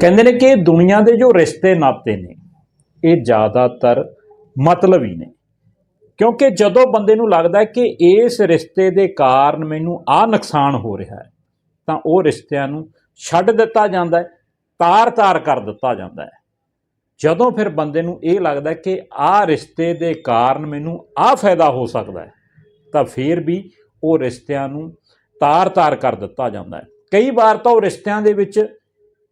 ਕਹਿੰਦੇ ਨੇ ਕਿ ਦੁਨੀਆ ਦੇ ਜੋ ਰਿਸ਼ਤੇ ਨਾਤੇ ਨੇ, ਇਹ ਜ਼ਿਆਦਾਤਰ ਮਤਲਬ ਹੀ ਨੇ। ਕਿਉਂਕਿ ਜਦੋਂ ਬੰਦੇ ਨੂੰ ਲੱਗਦਾ ਹੈ ਕਿ ਇਸ ਰਿਸ਼ਤੇ ਦੇ ਕਾਰਨ ਮੈਨੂੰ ਆਹ ਨੁਕਸਾਨ ਹੋ ਰਿਹਾ ਹੈ, ਤਾਂ ਉਹ ਰਿਸ਼ਤਿਆਂ ਨੂੰ ਛੱਡ ਦਿੱਤਾ ਜਾਂਦਾ ਹੈ, ਤਾਰ-ਤਾਰ ਕਰ ਦਿੱਤਾ ਜਾਂਦਾ ਹੈ। ਜਦੋਂ ਫਿਰ ਬੰਦੇ ਨੂੰ ਇਹ ਲੱਗਦਾ ਕਿ ਆਹ ਰਿਸ਼ਤੇ ਦੇ ਕਾਰਨ ਮੈਨੂੰ ਆਹ ਫਾਇਦਾ ਹੋ ਸਕਦਾ ਹੈ, ਤਾਂ ਫਿਰ ਵੀ ਉਹ ਰਿਸ਼ਤਿਆਂ ਨੂੰ ਤਾਰ-ਤਾਰ ਕਰ ਦਿੱਤਾ ਜਾਂਦਾ ਹੈ। ਕਈ ਵਾਰ ਤਾਂ ਉਹ ਰਿਸ਼ਤਿਆਂ ਦੇ ਵਿੱਚ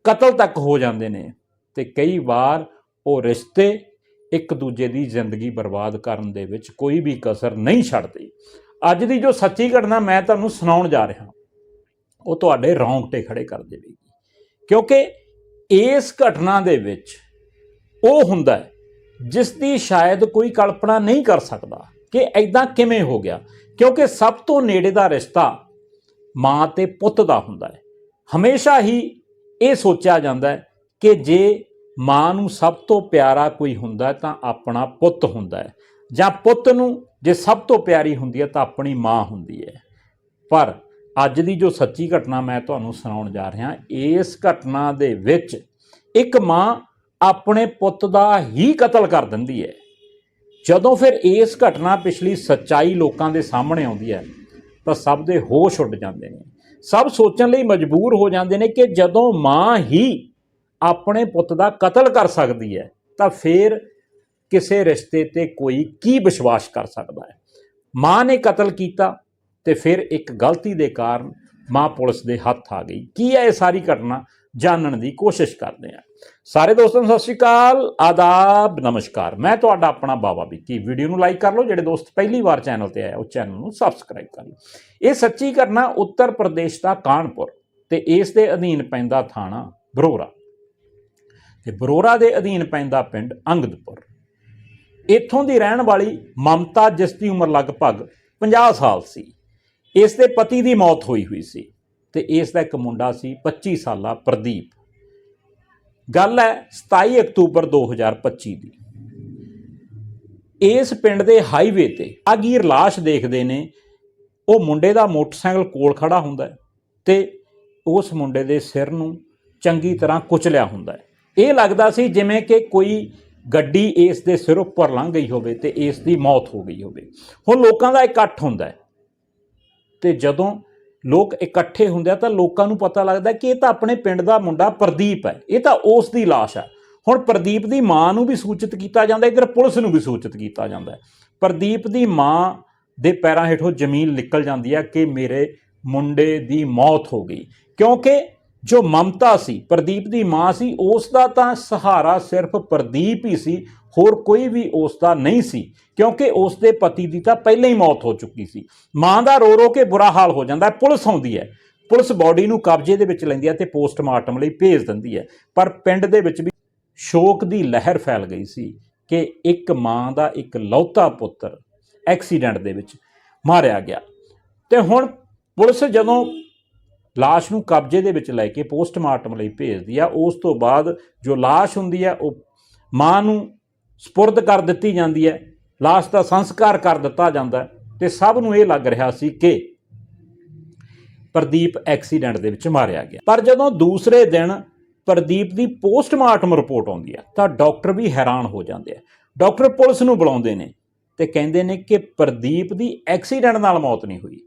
ਕਤਲ ਤੱਕ ਹੋ ਜਾਂਦੇ ਨੇ ਤੇ ਕਈ ਵਾਰ ਉਹ ਰਿਸ਼ਤੇ ਇੱਕ ਦੂਜੇ ਦੀ ਜ਼ਿੰਦਗੀ ਬਰਬਾਦ ਕਰਨ ਦੇ ਵਿੱਚ ਕੋਈ ਵੀ ਕਸਰ ਨਹੀਂ ਛੱਡਦੇ। ਅੱਜ ਦੀ ਜੋ ਸੱਚੀ ਘਟਨਾ ਮੈਂ ਤੁਹਾਨੂੰ ਸੁਣਾਉਣ ਜਾ ਰਿਹਾ, ਉਹ ਤੁਹਾਡੇ ਰੌਂਗਟੇ ਖੜੇ ਕਰ ਦੇਵੇਗੀ। ਕਿਉਂਕਿ ਇਸ ਘਟਨਾ ਦੇ ਵਿੱਚ ਉਹ ਹੁੰਦਾ ਹੈ ਜਿਸ ਦੀ ਸ਼ਾਇਦ ਕੋਈ ਕਲਪਨਾ ਨਹੀਂ ਕਰ ਸਕਦਾ ਕਿ ਐਦਾਂ ਕਿਵੇਂ ਹੋ ਗਿਆ। ਕਿਉਂਕਿ ਸਭ ਤੋਂ ਨੇੜੇ ਦਾ ਰਿਸ਼ਤਾ ਮਾਂ ਤੇ ਪੁੱਤ ਦਾ ਹੁੰਦਾ ਹੈ। ਹਮੇਸ਼ਾ ਹੀ ਇਹ ਸੋਚਿਆ ਜਾਂਦਾ ਹੈ ਕਿ ਜੇ ਮਾਂ ਨੂੰ ਸਭ ਤੋਂ ਪਿਆਰਾ ਕੋਈ ਹੁੰਦਾ ਤਾਂ ਆਪਣਾ ਪੁੱਤ ਹੁੰਦਾ ਹੈ। ਜਾਂ ਪੁੱਤ ਨੂੰ ਜੇ ਸਭ ਤੋਂ ਪਿਆਰੀ ਹੁੰਦੀ ਹੈ ਤਾਂ ਆਪਣੀ ਮਾਂ ਹੁੰਦੀ ਹੈ। ਪਰ ਅੱਜ ਦੀ ਜੋ ਸੱਚੀ ਘਟਨਾ ਮੈਂ ਤੁਹਾਨੂੰ ਸੁਣਾਉਣ ਜਾ ਰਿਹਾ, ਇਸ ਘਟਨਾ ਦੇ ਵਿੱਚ ਇੱਕ ਮਾਂ ਆਪਣੇ ਪੁੱਤ ਦਾ ਹੀ ਕਤਲ ਕਰ ਦਿੰਦੀ ਹੈ। ਜਦੋਂ ਫਿਰ ਇਸ ਘਟਨਾ ਪਿਛਲੀ ਸੱਚਾਈ ਲੋਕਾਂ ਦੇ ਸਾਹਮਣੇ ਆਉਂਦੀ ਹੈ ਤਾਂ ਸਭ ਦੇ ਹੋਸ਼ ਉੱਡ ਜਾਂਦੇ ਨੇ। ਸਭ ਸੋਚਣ ਲਈ ਮਜਬੂਰ ਹੋ ਜਾਂਦੇ ਨੇ ਕਿ ਜਦੋਂ ਮਾਂ ਹੀ ਆਪਣੇ ਪੁੱਤ ਦਾ ਕਤਲ ਕਰ ਸਕਦੀ ਹੈ, ਤਾਂ ਫਿਰ ਕਿਸੇ ਰਿਸ਼ਤੇ ਤੇ ਕੋਈ ਕੀ ਵਿਸ਼ਵਾਸ ਕਰ ਸਕਦਾ ਹੈ? ਮਾਂ ਨੇ ਕਤਲ ਕੀਤਾ ਤੇ ਫਿਰ ਇੱਕ ਗਲਤੀ ਦੇ ਕਾਰਨ ਮਾਂ ਪੁਲਿਸ ਦੇ ਹੱਥ ਆ ਗਈ। ਕੀ ਹੈ ਇਹ ਸਾਰੀ ਘਟਨਾ? ਜਾਣਨ ਦੀ ਕੋਸ਼ਿਸ਼ ਕਰਦੇ ਹਾਂ। ਸਾਰੇ ਦੋਸਤਾਂ ਨੂੰ ਸਤਿ ਸ਼੍ਰੀ ਅਕਾਲ, ਆਦਾਬ, ਨਮਸਕਾਰ। ਮੈਂ ਤੁਹਾਡਾ ਆਪਣਾ ਬਾਬਾ ਵਿੱਕੀ। ਵੀਡੀਓ ਨੂੰ ਲਾਈਕ ਕਰ ਲਓ, ਜਿਹੜੇ ਦੋਸਤ ਪਹਿਲੀ ਵਾਰ ਚੈਨਲ ਤੇ ਆਇਆ ਉਹ ਚੈਨਲ ਨੂੰ ਸਬਸਕ੍ਰਾਈਬ ਕਰ ਲਓ। ਇਹ ਸੱਚੀ ਘਟਨਾ ਉੱਤਰ ਪ੍ਰਦੇਸ਼ ਦਾ ਕਾਨਪੁਰ ਤੇ ਇਸ ਦੇ ਅਧੀਨ ਪੈਂਦਾ ਥਾਣਾ ਬਰੋਰਾ। ਤੇ ਬਰੋਰਾ ਦੇ ਅਧੀਨ ਪੈਂਦਾ ਪਿੰਡ ਅੰਗਦਪੁਰ। ਇੱਥੋਂ ਦੀ ਰਹਿਣ ਵਾਲੀ ਮਮਤਾ, ਜਿਸ ਦੀ ਉਮਰ ਲਗਭਗ 50 ਸਾਲ ਸੀ, ਇਸ ਦੇ ਪਤੀ ਦੀ ਮੌਤ ਹੋਈ ਹੋਈ ਸੀ ਤੇ ਇਸ ਦਾ ਇੱਕ ਮੁੰਡਾ ਸੀ 25 ਸਾਲਾ ਪ੍ਰਦੀਪ। ਗੱਲ ਹੈ 27 ਅਕਤੂਬਰ 2025 ਦੀ। ਇਸ ਪਿੰਡ ਦੇ ਹਾਈਵੇ ਤੇ ਆਗੀਰ ਲਾਸ਼ ਦੇਖਦੇ ਨੇ, ਉਹ ਮੁੰਡੇ ਦਾ ਮੋਟਰਸਾਈਕਲ ਕੋਲ ਖੜਾ ਹੁੰਦਾ ਹੈ ਤੇ ਉਸ ਮੁੰਡੇ ਦੇ ਸਿਰ ਨੂੰ ਚੰਗੀ ਤਰ੍ਹਾਂ ਕੁਚਲਿਆ ਹੁੰਦਾ ਇਹ ਲੱਗਦਾ ਸੀ ਜਿਵੇਂ ਕਿ ਕੋਈ ਗੱਡੀ ਇਸ ਦੇ ਸਿਰ ਉੱਪਰ ਲੰਘ ਗਈ ਹੋਵੇ ਤੇ ਇਸ ਦੀ ਮੌਤ ਹੋ ਗਈ ਹੋਵੇ। ਹੁਣ ਲੋਕਾਂ ਦਾ ਇਕੱਠ ਹੁੰਦਾ ਹੈ ਤੇ ਜਦੋਂ ਲੋਕ ਇਕੱਠੇ ਹੁੰਦੇ ਆ ਤਾਂ ਲੋਕਾਂ ਨੂੰ ਪਤਾ ਲੱਗਦਾ ਕਿ ਇਹ ਤਾਂ ਆਪਣੇ ਪਿੰਡ ਦਾ ਮੁੰਡਾ ਪ੍ਰਦੀਪ ਹੈ। ਇਹ ਤਾਂ ਉਸ ਦੀ ਲਾਸ਼ ਹੈ। ਹੁਣ ਪ੍ਰਦੀਪ ਦੀ ਮਾਂ ਨੂੰ ਵੀ ਸੂਚਿਤ ਕੀਤਾ ਜਾਂਦਾ ਇਧਰ ਪੁਲਿਸ ਨੂੰ ਵੀ ਸੂਚਿਤ ਕੀਤਾ ਜਾਂਦਾ ਪ੍ਰਦੀਪ ਦੀ ਮਾਂ ਦੇ ਪੈਰਾਂ ਹੇਠੋਂ ਜ਼ਮੀਨ ਨਿਕਲ ਜਾਂਦੀ ਹੈ ਕਿ ਮੇਰੇ ਮੁੰਡੇ ਦੀ ਮੌਤ ਹੋ ਗਈ। ਕਿਉਂਕਿ ਜੋ ਮਮਤਾ ਸੀ, ਪ੍ਰਦੀਪ ਦੀ ਮਾਂ ਸੀ ਉਸ ਦਾ ਤਾਂ ਸਹਾਰਾ ਸਿਰਫ ਪ੍ਰਦੀਪ ਹੀ ਸੀ, ਹੋਰ ਕੋਈ ਵੀ ਉਸ ਦਾ ਨਹੀਂ ਸੀ, ਕਿਉਂਕਿ ਉਸ ਦੇ ਪਤੀ ਦੀ ਤਾਂ ਪਹਿਲਾਂ ਹੀ ਮੌਤ ਹੋ ਚੁੱਕੀ ਸੀ। ਮਾਂ ਦਾ ਰੋ ਰੋ ਕੇ ਬੁਰਾ ਹਾਲ ਹੋ ਜਾਂਦਾ ਹੈ ਪੁਲਿਸ ਆਉਂਦੀ ਹੈ। ਪੁਲਿਸ ਬਾਡੀ ਨੂੰ ਕਬਜ਼ੇ ਦੇ ਵਿੱਚ ਲੈਂਦੀ ਹੈ ਤੇ ਪੋਸਟਮਾਰਟਮ ਲਈ ਭੇਜ ਦਿੰਦੀ ਹੈ। ਪਰ ਪਿੰਡ ਦੇ ਵਿੱਚ ਵੀ ਸ਼ੋਕ ਦੀ ਲਹਿਰ ਫੈਲ ਗਈ ਸੀ ਕਿ ਇੱਕ ਮਾਂ ਦਾ ਇੱਕ ਲੌਤਾ ਪੁੱਤਰ ਐਕਸੀਡੈਂਟ ਦੇ ਵਿੱਚ ਮਾਰਿਆ ਗਿਆ। ਤੇ ਹੁਣ ਪੁਲਿਸ ਜਦੋਂ ਲਾਸ਼ ਨੂੰ ਕਬਜ਼ੇ ਦੇ ਵਿੱਚ ਲੈ ਕੇ ਪੋਸਟਮਾਰਟਮ ਲਈ ਭੇਜਦੀ ਆ। ਉਸ ਤੋਂ ਬਾਅਦ ਜੋ ਲਾਸ਼ ਹੁੰਦੀ ਹੈ ਉਹ ਮਾਂ ਨੂੰ ਸਪੁਰਦ ਕਰ ਦਿੱਤੀ ਜਾਂਦੀ ਹੈ ਲਾਸ਼ ਦਾ ਸੰਸਕਾਰ ਕਰ ਦਿੱਤਾ ਜਾਂਦਾ ਹੈ ਤੇ ਸਭ ਨੂੰ ਇਹ ਲੱਗ ਰਿਹਾ ਸੀ ਕਿ ਪ੍ਰਦੀਪ ਐਕਸੀਡੈਂਟ ਦੇ ਵਿੱਚ ਮਾਰਿਆ ਗਿਆ। ਪਰ ਜਦੋਂ ਦੂਸਰੇ ਦਿਨ ਪ੍ਰਦੀਪ ਦੀ ਪੋਸਟਮਾਰਟਮ ਰਿਪੋਰਟ ਆਉਂਦੀ ਹੈ ਤਾਂ ਡਾਕਟਰ ਵੀ ਹੈਰਾਨ ਹੋ ਜਾਂਦੇ ਆ। ਡਾਕਟਰ ਪੁਲਿਸ ਨੂੰ ਬੁਲਾਉਂਦੇ ਨੇ ਤੇ ਕਹਿੰਦੇ ਨੇ ਕਿ ਪ੍ਰਦੀਪ ਦੀ ਐਕਸੀਡੈਂਟ ਨਾਲ ਮੌਤ ਨਹੀਂ ਹੋਈ।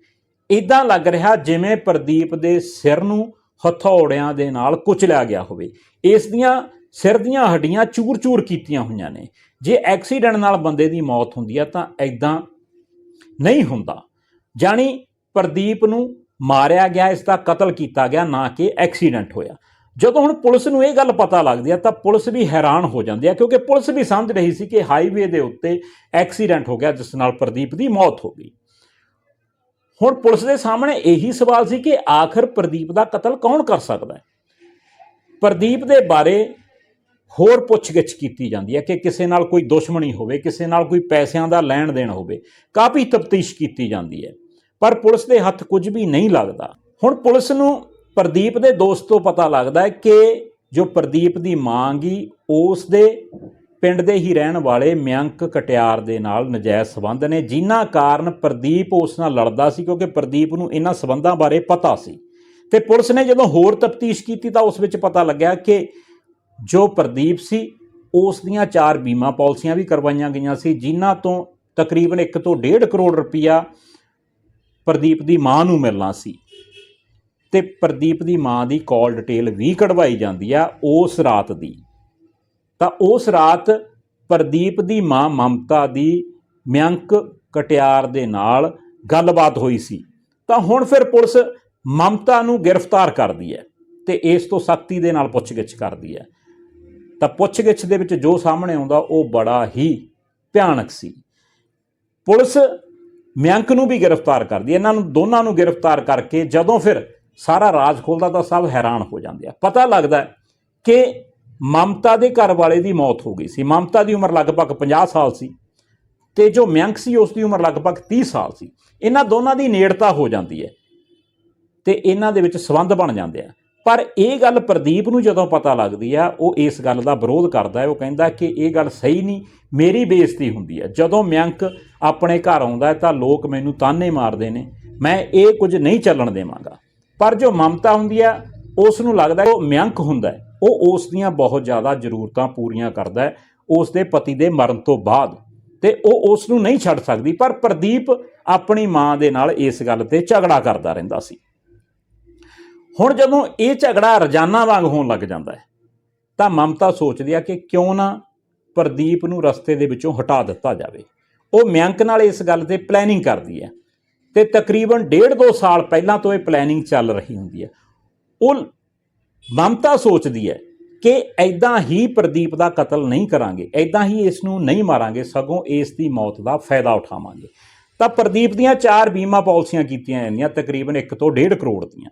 ਇਦਾਂ ਲੱਗ ਰਿਹਾ ਜਿਵੇਂ ਪ੍ਰਦੀਪ ਦੇ ਸਿਰ ਨੂੰ ਹਥੌੜਿਆਂ ਦੇ ਨਾਲ ਕੁਚਲਿਆ ਗਿਆ ਹੋਵੇ। ਇਸ ਦੀਆਂ ਸਿਰ ਦੀਆਂ ਹੱਡੀਆਂ ਚੂਰ-ਚੂਰ ਕੀਤੀਆਂ ਹੋਈਆਂ ਨੇ। ਜੇ ਐਕਸੀਡੈਂਟ ਨਾਲ ਬੰਦੇ ਦੀ ਮੌਤ ਹੁੰਦੀ ਆ ਤਾਂ ਐਦਾਂ ਨਹੀਂ ਹੁੰਦਾ। ਜਾਣੀ ਪ੍ਰਦੀਪ ਨੂੰ ਮਾਰਿਆ ਗਿਆ, ਇਸ ਦਾ ਕਤਲ ਕੀਤਾ ਗਿਆ, ਨਾ ਕਿ ਐਕਸੀਡੈਂਟ ਹੋਇਆ। ਜਦੋਂ ਹੁਣ ਪੁਲਿਸ ਨੂੰ ਇਹ ਗੱਲ ਪਤਾ ਲੱਗਦੀ ਆ ਤਾਂ ਪੁਲਿਸ ਵੀ ਹੈਰਾਨ ਹੋ ਜਾਂਦੀ ਆ, ਕਿਉਂਕਿ ਪੁਲਿਸ ਵੀ ਸਮਝ ਰਹੀ ਸੀ ਕਿ ਹਾਈਵੇ ਦੇ ਉੱਤੇ ਐਕਸੀਡੈਂਟ ਹੋ ਗਿਆ, ਜਿਸ ਨਾਲ ਪ੍ਰਦੀਪ ਦੀ ਮੌਤ ਹੋ ਗਈ। ਹੁਣ ਪੁਲਿਸ ਦੇ ਸਾਹਮਣੇ ਇਹੀ ਸਵਾਲ ਸੀ ਕਿ ਆਖਰ ਪ੍ਰਦੀਪ ਦਾ ਕਤਲ ਕੌਣ ਕਰ ਸਕਦਾ ਹੈ? ਪ੍ਰਦੀਪ ਦੇ ਬਾਰੇ ਹੋਰ ਪੁੱਛਗਿੱਛ ਕੀਤੀ ਜਾਂਦੀ ਹੈ ਕਿ ਕਿਸੇ ਨਾਲ ਕੋਈ ਦੁਸ਼ਮਣੀ ਹੋਵੇ, ਕਿਸੇ ਨਾਲ ਕੋਈ ਪੈਸਿਆਂ ਦਾ ਲੈਣ ਦੇਣ ਹੋਵੇ, ਕਾਫੀ ਤਫਤੀਸ਼ ਕੀਤੀ ਜਾਂਦੀ ਹੈ। ਪਰ ਪੁਲਿਸ ਦੇ ਹੱਥ ਕੁਝ ਵੀ ਨਹੀਂ ਲੱਗਦਾ। ਹੁਣ ਪੁਲਿਸ ਨੂੰ ਪ੍ਰਦੀਪ ਦੇ ਦੋਸਤ ਤੋਂ ਪਤਾ ਲੱਗਦਾ ਹੈ ਕਿ ਜੋ ਪ੍ਰਦੀਪ ਦੀ ਮਾਂ ਗਈ ਉਸ ਦੇ ਪਿੰਡ ਦੇ ਹੀ ਰਹਿਣ ਵਾਲੇ ਮਿਆਂਕ ਕਟਿਆਰ ਦੇ ਨਾਲ ਨਜਾਇਜ਼ ਸਬੰਧ ਨੇ। ਜਿਨ੍ਹਾਂ ਕਾਰਨ ਪ੍ਰਦੀਪ ਉਸ ਨਾਲ ਲੜਦਾ ਸੀ ਕਿਉਂਕਿ ਪ੍ਰਦੀਪ ਨੂੰ ਇਹਨਾਂ ਸਬੰਧਾਂ ਬਾਰੇ ਪਤਾ ਸੀ। ਤੇ ਪੁਲਿਸ ਨੇ ਜਦੋਂ ਹੋਰ ਤਫਤੀਸ਼ ਕੀਤੀ ਤਾਂ ਉਸ ਵਿੱਚ ਪਤਾ ਲੱਗਿਆ ਕਿ ਜੋ ਪ੍ਰਦੀਪ ਸੀ, ਉਸ ਦੀਆਂ ਚਾਰ ਬੀਮਾ ਪਾਲਿਸੀਆਂ ਵੀ ਕਰਵਾਈਆਂ ਗਈਆਂ ਸੀ, ਜਿਨ੍ਹਾਂ ਤੋਂ ਤਕਰੀਬਨ 1 ਤੋਂ 1.5 ਕਰੋੜ ਰੁਪਈਆ ਪ੍ਰਦੀਪ ਦੀ ਮਾਂ ਨੂੰ ਮਿਲਣਾ ਸੀ। ਤੇ ਪ੍ਰਦੀਪ ਦੀ ਮਾਂ ਦੀ ਕਾਲ ਡਿਟੇਲ ਵੀ ਕਢਵਾਈ ਜਾਂਦੀ ਆ ਉਸ ਰਾਤ ਦੀ। ਤਾਂ ਉਸ ਰਾਤ ਪ੍ਰਦੀਪ ਦੀ ਮਾਂ ਮਮਤਾ ਦੀ ਮਿਆਂਕ ਕਟਿਆਰ ਦੇ ਨਾਲ ਗੱਲਬਾਤ ਹੋਈ ਸੀ। ਤਾਂ ਹੁਣ ਫਿਰ ਪੁਲਿਸ ਮਮਤਾ ਨੂੰ ਗ੍ਰਿਫਤਾਰ ਕਰਦੀ ਹੈ ਤੇ ਇਸ ਤੋਂ ਸਖਤੀ ਦੇ ਨਾਲ ਪੁੱਛਗਿੱਛ ਕਰਦੀ ਹੈ। ਤਾਂ ਪੁੱਛਗਿੱਛ ਦੇ ਵਿੱਚ ਜੋ ਸਾਹਮਣੇ ਆਉਂਦਾ, ਉਹ ਬੜਾ ਹੀ ਭਿਆਨਕ ਸੀ। ਪੁਲਿਸ ਮਿਆਂਕ ਨੂੰ ਵੀ ਗ੍ਰਿਫਤਾਰ ਕਰਦੀ ਹੈ। ਇਹਨਾਂ ਨੂੰ, ਦੋਨਾਂ ਨੂੰ ਗ੍ਰਿਫਤਾਰ ਕਰਕੇ ਜਦੋਂ ਫਿਰ ਸਾਰਾ ਰਾਜ ਖੁੱਲਦਾ ਤਾਂ ਸਭ ਹੈਰਾਨ ਹੋ ਜਾਂਦੇ ਆ। ਪਤਾ ਲੱਗਦਾ ਕਿ ਮਮਤਾ ਦੇ ਘਰ ਵਾਲੇ ਦੀ ਮੌਤ ਹੋ ਗਈ ਸੀ। ਮਮਤਾ ਦੀ ਉਮਰ ਲਗਭਗ 50 ਸਾਲ ਸੀ ਤੇ ਜੋ ਮਿਆਂਕ ਸੀ ਉਸ ਦੀ ਉਮਰ ਲਗਭਗ 30 ਸਾਲ ਸੀ। ਇਹਨਾਂ ਦੋਨਾਂ ਦੀ ਨੇੜਤਾ ਹੋ ਜਾਂਦੀ ਹੈ ਤੇ ਇਹਨਾਂ ਦੇ ਵਿੱਚ ਸਬੰਧ ਬਣ ਜਾਂਦੇ ਆ। ਪਰ ਇਹ ਗੱਲ ਪ੍ਰਦੀਪ ਨੂੰ ਜਦੋਂ ਪਤਾ ਲੱਗਦੀ ਆ, ਉਹ ਇਸ ਗੱਲ ਦਾ ਵਿਰੋਧ ਕਰਦਾ ਹੈ। ਉਹ ਕਹਿੰਦਾ ਕਿ ਇਹ ਗੱਲ ਸਹੀ ਨਹੀਂ, ਮੇਰੀ ਬੇਇੱਜ਼ਤੀ ਹੁੰਦੀ ਹੈ। ਜਦੋਂ ਮਿਆਂਕ ਆਪਣੇ ਘਰ ਆਉਂਦਾ ਤਾਂ ਲੋਕ ਮੈਨੂੰ ਤਾਨੇ ਮਾਰਦੇ ਨੇ। ਮੈਂ ਇਹ ਕੁਝ ਨਹੀਂ ਚੱਲਣ ਦੇਵਾਂਗਾ। ਪਰ ਜੋ ਮਮਤਾ ਹੁੰਦੀ ਆ ਉਸ ਨੂੰ ਲੱਗਦਾ ਉਹ ਮਿਆਂਕ ਹੁੰਦਾ ਹੈ। ਉਹ ਉਸ ਦੀਆਂ ਬਹੁਤ ਜ਼ਿਆਦਾ ਜ਼ਰੂਰਤਾਂ ਪੂਰੀਆਂ ਕਰਦਾ ਹੈ, ਉਸ ਦੇ ਪਤੀ ਦੇ ਮਰਨ ਤੋਂ ਬਾਅਦ। ਤੇ ਉਹ ਉਸ ਨੂੰ ਨਹੀਂ ਛੱਡ ਸਕਦੀ, ਪਰ ਪ੍ਰਦੀਪ ਆਪਣੀ ਮਾਂ ਦੇ ਨਾਲ ਇਸ ਗੱਲ ਤੇ ਝਗੜਾ ਕਰਦਾ ਰਹਿੰਦਾ ਸੀ। ਹੁਣ ਜਦੋਂ ਇਹ ਝਗੜਾ ਰੋਜ਼ਾਨਾ ਵਾਂਗ ਹੋਣ ਲੱਗ ਜਾਂਦਾ ਹੈ, ਤਾਂ ਮਮਤਾ ਸੋਚਦੀ ਆ ਕਿ ਕਿਉਂ ਨਾ ਪ੍ਰਦੀਪ ਨੂੰ ਰਸਤੇ ਦੇ ਵਿੱਚੋਂ ਹਟਾ ਦਿੱਤਾ ਜਾਵੇ। ਉਹ ਮਿਆਂਕ ਨਾਲ ਇਸ ਗੱਲ ਤੇ ਪਲੈਨਿੰਗ ਕਰਦੀ ਹੈ। ਤੇ ਤਕਰੀਬਨ 1.5-2 ਸਾਲ ਪਹਿਲਾਂ ਤੋਂ ਇਹ ਪਲੈਨਿੰਗ ਚੱਲ ਰਹੀ ਹੁੰਦੀ ਹੈ। ਉਹ ਮਮਤਾ ਸੋਚਦੀ ਹੈ ਕਿ ਐਦਾਂ ਹੀ ਪ੍ਰਦੀਪ ਦਾ ਕਤਲ ਨਹੀਂ ਕਰਾਂਗੇ ਐਦਾਂ ਹੀ ਇਸ ਨੂੰ ਨਹੀਂ ਮਾਰਾਂਗੇ, ਸਗੋਂ ਇਸ ਦੀ ਮੌਤ ਦਾ ਫਾਇਦਾ ਉਠਾਵਾਂਗੇ। ਤਾਂ ਪ੍ਰਦੀਪ ਦੀਆਂ ਚਾਰ ਬੀਮਾ ਪਾਲਿਸੀਆਂ ਕੀਤੀਆਂ ਜਾਂਦੀਆਂ, ਤਕਰੀਬਨ 1 ਤੋਂ 1.5 ਕਰੋੜ ਦੀਆਂ।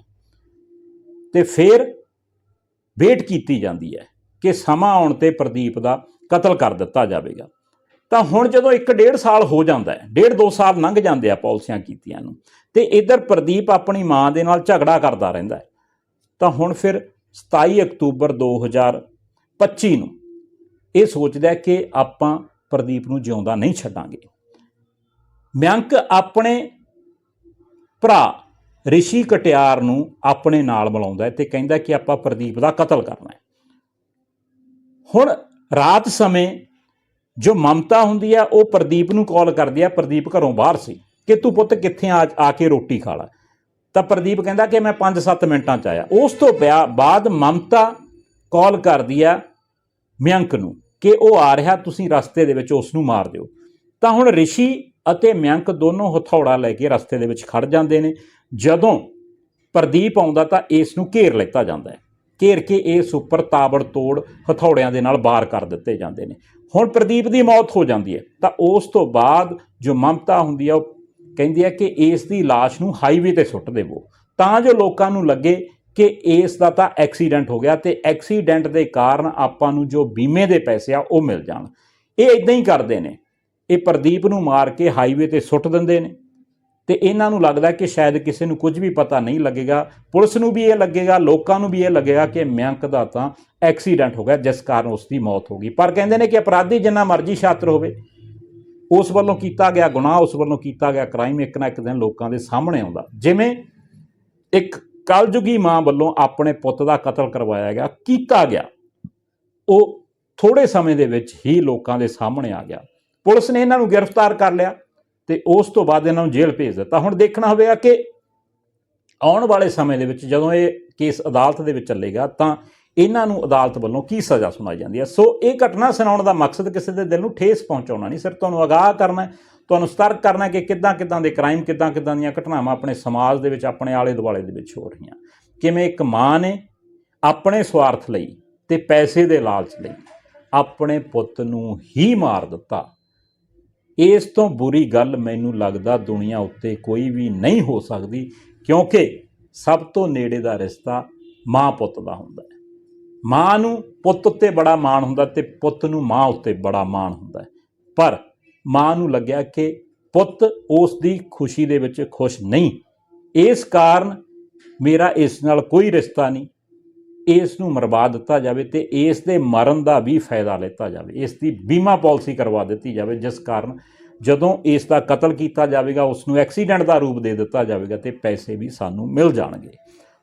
ਤੇ ਫਿਰ ਵੇਟ ਕੀਤੀ ਜਾਂਦੀ ਹੈ ਕਿ ਸਮਾਂ ਆਉਣ ਤੇ ਪ੍ਰਦੀਪ ਦਾ ਕਤਲ ਕਰ ਦਿੱਤਾ ਜਾਵੇਗਾ। ਤਾਂ ਹੁਣ ਜਦੋਂ 1.5 ਸਾਲ ਹੋ ਜਾਂਦਾ ਹੈ 1.5 2 ਸਾਲ ਲੰਘ ਜਾਂਦੇ ਆ ਪਾਲਿਸੀਆਂ ਕੀਤੀਆਂ ਨੂੰ, ਤੇ ਇਧਰ ਪ੍ਰਦੀਪ ਆਪਣੀ ਮਾਂ ਦੇ ਨਾਲ ਝਗੜਾ ਕਰਦਾ ਰਹਿੰਦਾ ਹੈ। ਤਾਂ ਹੁਣ ਫਿਰ 27 ਅਕਤੂਬਰ 2025 ਨੂੰ ਇਹ ਸੋਚਦਾ ਕਿ ਆਪਾਂ ਪ੍ਰਦੀਪ ਨੂੰ ਜਿਉਂਦਾ ਨਹੀਂ ਛੱਡਾਂਗੇ। ਮਿਆਂਕ ਆਪਣੇ ਭਰਾ ਰਿਸ਼ੀ ਕਟਿਆਰ ਨੂੰ ਆਪਣੇ ਨਾਲ ਮਿਲਾਉਂਦਾ ਹੈ ਤੇ ਕਹਿੰਦਾ ਕਿ ਆਪਾਂ ਪ੍ਰਦੀਪ ਦਾ ਕਤਲ ਕਰਨਾ ਹੈ। ਹੁਣ ਰਾਤ ਸਮੇਂ ਜੋ ਮਮਤਾ ਹੁੰਦੀ ਆ, ਉਹ ਪ੍ਰਦੀਪ ਨੂੰ ਕਾਲ ਕਰਦੀ ਆ, ਪ੍ਰਦੀਪ ਘਰੋਂ ਬਾਹਰ ਸੀ। ਕਿ ਤੂੰ ਪੁੱਤ ਕਿੱਥੇ ਆ ਆ ਕੇ ਰੋਟੀ ਖਾ ਲੈ। ਤਾਂ ਪ੍ਰਦੀਪ ਕਹਿੰਦਾ ਕਿ ਮੈਂ 5-7 ਮਿੰਟਾਂ ਚ ਆਇਆ। ਉਸ ਤੋਂ ਬਿਆ- ਬਾਅਦ ਮਮਤਾ ਕਾਲ ਕਰਦੀ ਆ ਮਿਆਂਕ ਨੂੰ ਕਿ ਉਹ ਆ ਰਿਹਾ, ਤੁਸੀਂ ਰਸਤੇ ਦੇ ਵਿੱਚ ਉਸ ਨੂੰ ਮਾਰ ਦਿਓ। ਤਾਂ ਹੁਣ ਰਿਸ਼ੀ ਅਤੇ ਮਿਆਂਕ ਦੋਨੋਂ ਹਥੌੜਾ ਲੈ ਕੇ ਰਸਤੇ ਦੇ ਵਿੱਚ ਖੜ ਜਾਂਦੇ ਨੇ। ਜਦੋਂ ਪ੍ਰਦੀਪ ਆਉਂਦਾ ਤਾਂ ਇਸ ਨੂੰ ਘੇਰ ਲਿੱਤਾ ਜਾਂਦਾ ਹੈ। ਘੇਰ ਕੇ ਇਸ ਉੱਪਰ ਤਾਬੜ ਤੋੜ ਹਥੌੜਿਆਂ ਦੇ ਨਾਲ ਬਾਹਰ ਕਰ ਦਿੱਤੇ ਜਾਂਦੇ ਨੇ। ਹੁਣ ਪ੍ਰਦੀਪ ਦੀ ਮੌਤ ਹੋ ਜਾਂਦੀ ਹੈ। ਤਾਂ ਉਸ ਤੋਂ ਬਾਅਦ ਜੋ ਮਮਤਾ ਹੁੰਦੀ ਹੈ ਉਹ ਕਹਿੰਦੀ ਹੈ ਕਿ ਇਸ ਦੀ লাশ ਨੂੰ ਹਾਈਵੇ ਤੇ ਸੁੱਟ ਦੇਵੋ। ਤਾਂ ਜੋ ਲੋਕਾਂ ਨੂੰ ਲੱਗੇ ਕਿ ਇਸ ਦਾ ਤਾਂ ਐਕਸੀਡੈਂਟ ਹੋ ਗਿਆ ਤੇ ਐਕਸੀਡੈਂਟ ਦੇ ਕਾਰਨ ਆਪਾਂ ਨੂੰ ਜੋ ਬੀਮੇ ਦੇ ਪੈਸੇ ਆ, ਉਹ ਮਿਲ ਜਾਣ। ਇਹ ਇਦਾਂ ਹੀ ਕਰਦੇ ਨੇ। ਇਹ ਪ੍ਰਦੀਪ ਨੂੰ ਮਾਰ ਕੇ ਹਾਈਵੇ ਤੇ ਸੁੱਟ ਦਿੰਦੇ ਨੇ। ਤੇ ਇਹਨਾਂ ਨੂੰ ਲੱਗਦਾ ਕਿ ਸ਼ਾਇਦ ਕਿਸੇ ਨੂੰ ਕੁਝ ਵੀ ਪਤਾ ਨਹੀਂ ਲੱਗੇਗਾ। ਪੁਲਿਸ ਨੂੰ ਵੀ ਇਹ ਲੱਗੇਗਾ, ਲੋਕਾਂ ਨੂੰ ਵੀ ਇਹ ਲੱਗੇਗਾ ਕਿ ਮਿਆਂਕ ਦਾ ਤਾਂ ਐਕਸੀਡੈਂਟ ਹੋ ਗਿਆ, ਜਿਸ ਕਾਰਨ ਉਸ ਦੀ ਮੌਤ ਹੋ ਗਈ। ਪਰ ਕਹਿੰਦੇ ਨੇ ਕਿ ਅਪਰਾਧੀ ਜਿੰਨਾ ਮਰਜ਼ੀ ਛਾਤਰ ਹੋਵੇ ਉਸ ਵੱਲੋਂ ਕੀਤਾ ਗਿਆ ਗੁਨਾਹ, ਉਸ ਵੱਲੋਂ ਕੀਤਾ ਗਿਆ ਕ੍ਰਾਈਮ ਇੱਕ ਨਾ ਇੱਕ ਦਿਨ ਲੋਕਾਂ ਦੇ ਸਾਹਮਣੇ ਆਉਂਦਾ। ਜਿਵੇਂ ਇੱਕ ਕਲਯੁਗੀ ਮਾਂ ਵੱਲੋਂ ਆਪਣੇ ਪੁੱਤ ਦਾ ਕਤਲ ਕਰਵਾਇਆ ਗਿਆ, ਕੀਤਾ ਗਿਆ। ਉਹ ਥੋੜੇ ਸਮੇਂ ਦੇ ਵਿੱਚ ਹੀ ਲੋਕਾਂ ਦੇ ਸਾਹਮਣੇ ਆ ਗਿਆ। ਪੁਲਿਸ ਨੇ ਇਹਨਾਂ ਨੂੰ ਗ੍ਰਿਫਤਾਰ ਕਰ ਲਿਆ ਤੇ ਉਸ ਤੋਂ ਬਾਅਦ ਇਹਨਾਂ ਨੂੰ ਜੇਲ੍ਹ ਭੇਜ ਦਿੱਤਾ। ਹੁਣ ਦੇਖਣਾ ਹੋਵੇਗਾ ਕਿ ਆਉਣ ਵਾਲੇ ਸਮੇਂ ਦੇ ਵਿੱਚ ਜਦੋਂ ਇਹ ਕੇਸ ਅਦਾਲਤ ਦੇ ਵਿੱਚ ਚੱਲੇਗਾ ਤਾਂ ਇਹਨਾਂ ਨੂੰ ਅਦਾਲਤ ਵੱਲੋਂ ਕੀ ਸਜ਼ਾ ਸੁਣਾਈ ਜਾਂਦੀ ਹੈ? ਸੋ ਇਹ ਘਟਨਾ ਸੁਣਾਉਣ ਦਾ ਮਕਸਦ ਕਿਸੇ ਦੇ ਦਿਲ ਨੂੰ ਠੇਸ ਪਹੁੰਚਾਉਣਾ ਨਹੀਂ, ਸਿਰਫ ਤੁਹਾਨੂੰ ਅਗਾਹ ਕਰਨਾ ਤੁਹਾਨੂੰ ਸਤਰਕ ਕਰਨਾ ਕਿ ਕਿੱਦਾਂ ਕਿੱਦਾਂ ਦੇ ਕ੍ਰਾਈਮ, ਕਿੱਦਾਂ ਕਿੱਦਾਂ ਦੀਆਂ ਘਟਨਾਵਾਂ ਆਪਣੇ ਸਮਾਜ ਦੇ ਵਿੱਚ, ਆਪਣੇ ਆਲੇ ਦੁਆਲੇ ਦੇ ਵਿੱਚ ਹੋ ਰਹੀਆਂ। ਕਿਵੇਂ ਇੱਕ ਮਾਂ ਨੇ ਆਪਣੇ ਸਵਾਰਥ ਲਈ ਤੇ ਪੈਸੇ ਦੇ ਲਾਲਚ ਲਈ ਆਪਣੇ ਪੁੱਤ ਨੂੰ ਹੀ ਮਾਰ ਦਿੱਤਾ। ਇਸ ਤੋਂ ਬੁਰੀ ਗੱਲ ਮੈਨੂੰ ਲੱਗਦਾ ਦੁਨੀਆ ਉੱਤੇ ਕੋਈ ਵੀ ਨਹੀਂ ਹੋ ਸਕਦੀ, ਕਿਉਂਕਿ ਸਭ ਤੋਂ ਨੇੜੇ ਦਾ ਰਿਸ਼ਤਾ ਮਾਂ ਪੁੱਤ ਦਾ ਹੁੰਦਾ ਹੈ। ਮਾਂ ਨੂੰ ਪੁੱਤ ਉੱਤੇ ਬੜਾ ਮਾਣ ਹੁੰਦਾ ਤੇ ਪੁੱਤ ਨੂੰ ਮਾਂ ਉੱਤੇ ਬੜਾ ਮਾਣ ਹੁੰਦਾ ਪਰ ਮਾਂ ਨੂੰ ਲੱਗਿਆ ਕਿ ਪੁੱਤ ਉਸ ਦੀ ਖੁਸ਼ੀ ਦੇ ਵਿੱਚ ਖੁਸ਼ ਨਹੀਂ। ਇਸ ਕਾਰਨ ਮੇਰਾ ਇਸ ਨਾਲ ਕੋਈ ਰਿਸ਼ਤਾ ਨਹੀਂ। ਇਸ ਨੂੰ ਮਰਵਾ ਦਿੱਤਾ ਜਾਵੇ ਤੇ ਇਸ ਦੇ ਮਰਨ ਦਾ ਵੀ ਫਾਇਦਾ ਲਿੱਤਾ ਜਾਵੇ। ਇਸ ਦੀ ਬੀਮਾ ਪਾਲਿਸੀ ਕਰਵਾ ਦਿੱਤੀ ਜਾਵੇ, ਜਿਸ ਕਾਰਨ ਜਦੋਂ ਇਸ ਦਾ ਕਤਲ ਕੀਤਾ ਜਾਵੇਗਾ ਉਸ ਨੂੰ ਐਕਸੀਡੈਂਟ ਦਾ ਰੂਪ ਦੇ ਦਿੱਤਾ ਜਾਵੇਗਾ ਤੇ ਪੈਸੇ ਵੀ ਸਾਨੂੰ ਮਿਲ ਜਾਣਗੇ।